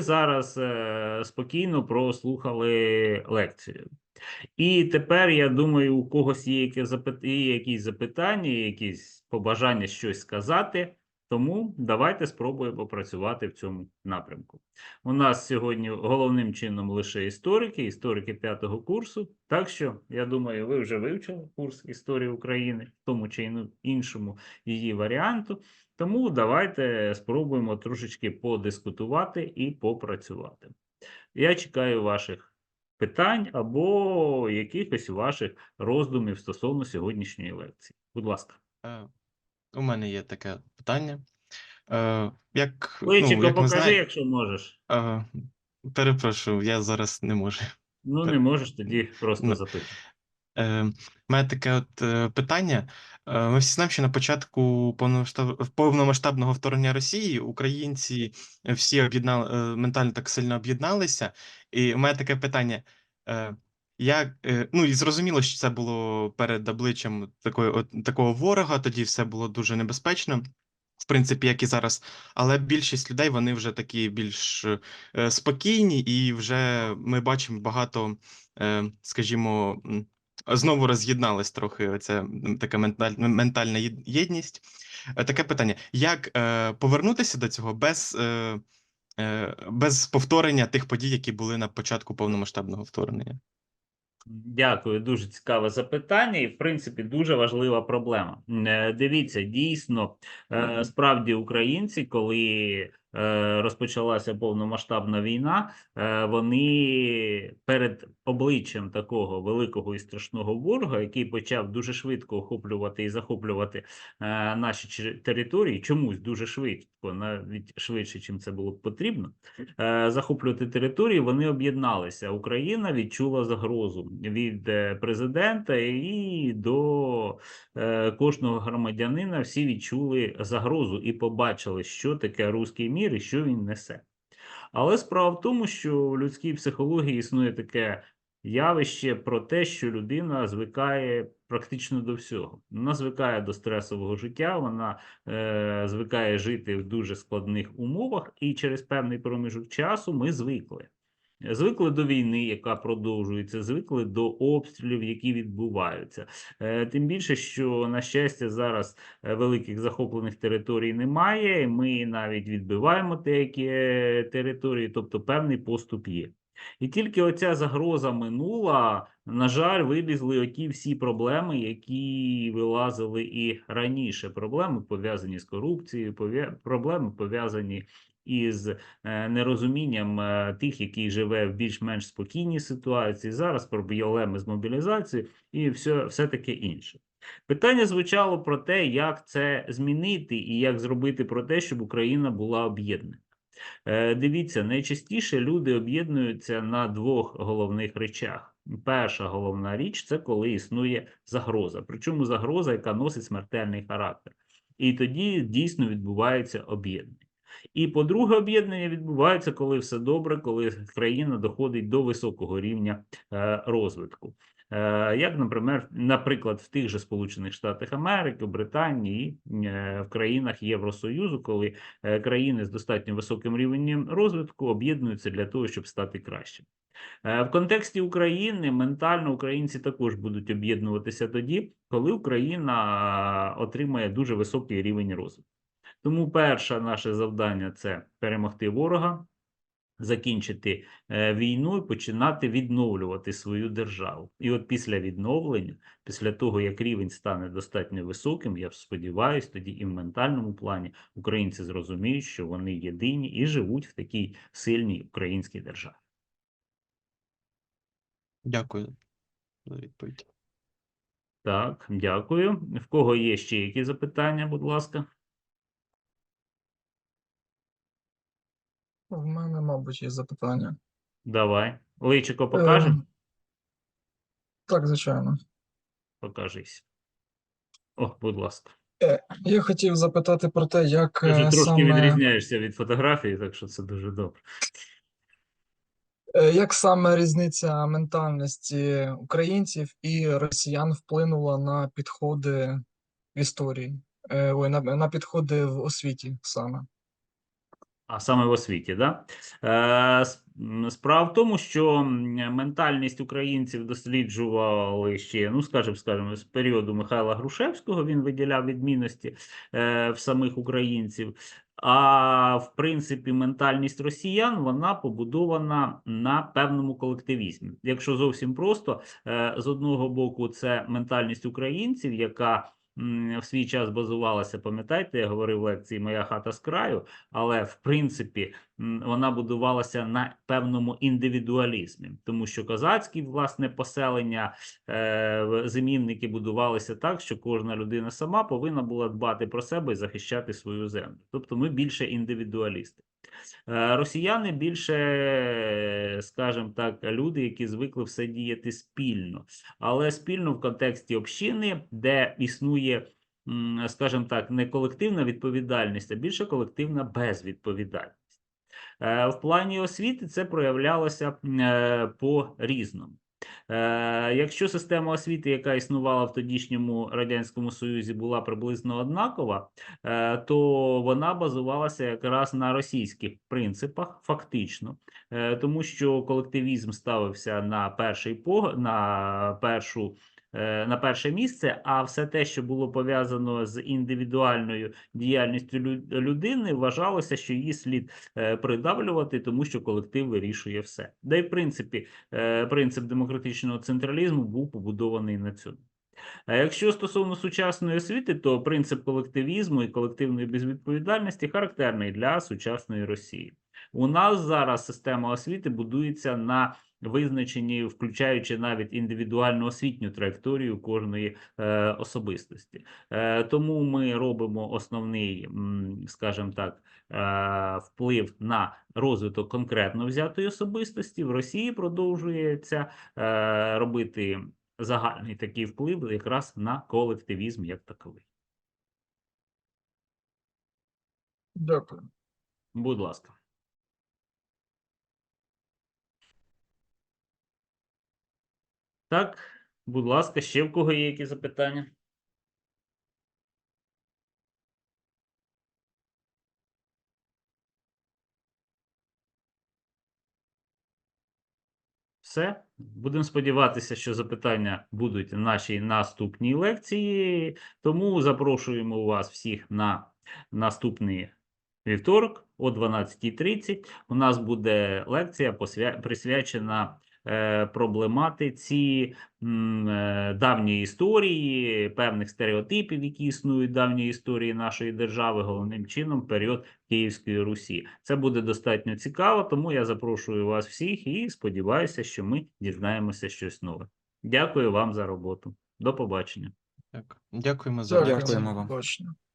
зараз е, спокійно прослухали лекцію. І тепер я думаю, у когось є якісь запитання, якісь побажання щось сказати. Тому давайте спробуємо попрацювати в цьому напрямку. У нас сьогодні головним чином лише історики, історики п'ятого курсу. Так що, я думаю, ви вже вивчили курс історії України, в тому чи іншому її варіанту. Тому давайте спробуємо трошечки подискутувати і попрацювати. Я чекаю ваших питань або якихось ваших роздумів стосовно сьогоднішньої лекції. Будь ласка. У мене є таке питання. Е, Як, ну, як ми покажи, знаємо, якщо можеш. е, перепрошую, я зараз не можу. Ну, Так. не можеш, тоді просто Ну, запитуй. Е, У мене таке от е, питання. Е, Ми всі знаємо, що на початку повномасштаб- повномасштабного вторгнення Росії українці всі об'єднали е, ментально так сильно об'єдналися. І у мене таке питання. е, Як, е, ну і зрозуміло, що це було перед обличчям такої, такого ворога, тоді все було дуже небезпечно. В принципі, як і зараз, але більшість людей вони вже такі більш е, спокійні, і вже ми бачимо багато, е, скажімо, знову роз'єдналась трохи оця така менталь, ментальна єдність. Таке питання: як повернутися до цього без, без повторення тих подій, які були на початку повномасштабного вторгнення? Дякую, дуже цікаве запитання, і в принципі дуже важлива проблема. Е, Дивіться, дійсно, е, справді українці, коли розпочалася повномасштабна війна, е, вони перед обличчям такого великого і страшного ворога, який почав дуже швидко охоплювати і захоплювати е, наші території, чомусь дуже швидко, навіть швидше, чим це було б потрібно е, захоплювати території, вони об'єдналися. Україна відчула загрозу від е, президента і до е, кожного громадянина. Всі відчули загрозу і побачили, що таке руський мір і що він несе. Але справа в тому, що в людській психології існує таке явище про те, що людина звикає практично до всього. Вона звикає до стресового життя, вона е, звикає жити в дуже складних умовах, і через певний проміжок часу ми звикли. Звикли до війни, яка продовжується, звикли до обстрілів, які відбуваються. Е, Тим більше, що на щастя, зараз е, великих захоплених територій немає. Ми навіть відбиваємо деякі е, території, тобто певний поступ є. І тільки оця загроза минула, на жаль, вилізли оті всі проблеми, які вилазили і раніше. Проблеми пов'язані з корупцією, проблеми пов'язані із е, нерозумінням е, тих, які живе в більш-менш спокійній ситуації. Зараз проблеми з мобілізацією і все, все таке інше. Питання звучало про те, як це змінити і як зробити про те, щоб Україна була об'єднана. Е, Дивіться, найчастіше люди об'єднуються на двох головних речах. Перша головна річ це коли існує загроза, причому загроза, яка носить смертельний характер. І тоді дійсно відбувається об'єднання. І по-друге, об'єднання відбувається, коли все добре, коли країна доходить до високого рівня е, розвитку. Е, Як, наприклад, наприклад, в тих же Сполучених Штатах Америки, Британії, е, в країнах Євросоюзу, коли країни з достатньо високим рівнем розвитку об'єднуються для того, щоб стати кращим. В контексті України ментально українці також будуть об'єднуватися тоді, коли Україна отримає дуже високий рівень розвитку. Тому перше наше завдання це перемогти ворога, закінчити е, війну і починати відновлювати свою державу. І от після відновлення, після того як рівень стане достатньо високим, я сподіваюся, тоді і в ментальному плані українці зрозуміють, що вони єдині і живуть в такій сильній українській державі. Дякую за відповідь. Так, дякую. В кого є ще які запитання, будь ласка? В мене, мабуть, є запитання. Давай. Личико покаже? Ем, Так, звичайно. Покажись. О, будь ласка. Я хотів запитати про те, як Ти вже е, трошки саме, відрізняєшся від фотографії, так що це дуже добре. е, як саме різниця ментальності українців і росіян вплинула на підходи в історії, Е, ой, на, на підходи в освіті саме. А саме в освіті, да? Е, Справа в тому, що ментальність українців досліджували ще, ну скажімо, скажімо, з періоду Михайла Грушевського він виділяв відмінності е, в самих українців. А в принципі, ментальність росіян вона побудована на певному колективізмі. Якщо зовсім просто, е, з одного боку, це ментальність українців, яка в свій час базувалася, пам'ятаєте, я говорив в лекції Моя хата з краю, але в принципі вона будувалася на певному індивідуалізмі, тому що козацькі власне поселення, е, зимівники будувалися так, що кожна людина сама повинна була дбати про себе і захищати свою землю. Тобто ми більше індивідуалісти. Е, Росіяни більше, скажімо так, люди, які звикли все діяти спільно, але спільно в контексті общини, де існує, скажімо так, не колективна відповідальність, а більше колективна безвідповідальність. Е, В плані освіти це проявлялося е, по-різному. Е, Якщо система освіти, яка існувала в тодішньому Радянському Союзі, була приблизно однакова, е, то вона базувалася якраз на російських принципах, фактично, Е, тому що колективізм ставився на перший на першу. Е, На перше місце, а все те, що було пов'язано з індивідуальною діяльністю людини, вважалося, що її слід е, придавлювати, тому що колектив вирішує все. Да й в принципі, е, принцип демократичного централізму був побудований на цьому. А якщо стосовно сучасної освіти, то принцип колективізму і колективної безвідповідальності характерний для сучасної Росії. У нас зараз система освіти будується на визначенні, включаючи навіть індивідуальну освітню траєкторію кожної е, особистості. Е, тому ми робимо основний, скажімо так, е, вплив на розвиток конкретно взятої особистості. В Росії продовжується е, робити загальний такий вплив якраз на колективізм як таковий. Дякую. Будь ласка. Так, будь ласка, ще в кого є які запитання? Все. Будемо сподіватися, що запитання будуть в нашій наступній лекції. Тому запрошуємо вас всіх на наступний вівторок о 12.30. У нас буде лекція присвячена проблематиці е, давньої історії, певних стереотипів, які існують в давньої історії нашої держави, головним чином період Київської Русі. Це буде достатньо цікаво, тому я запрошую вас всіх і сподіваюся, що ми дізнаємося щось нове. Дякую вам за роботу. До побачення. Дякуємо за Дякуємо вам.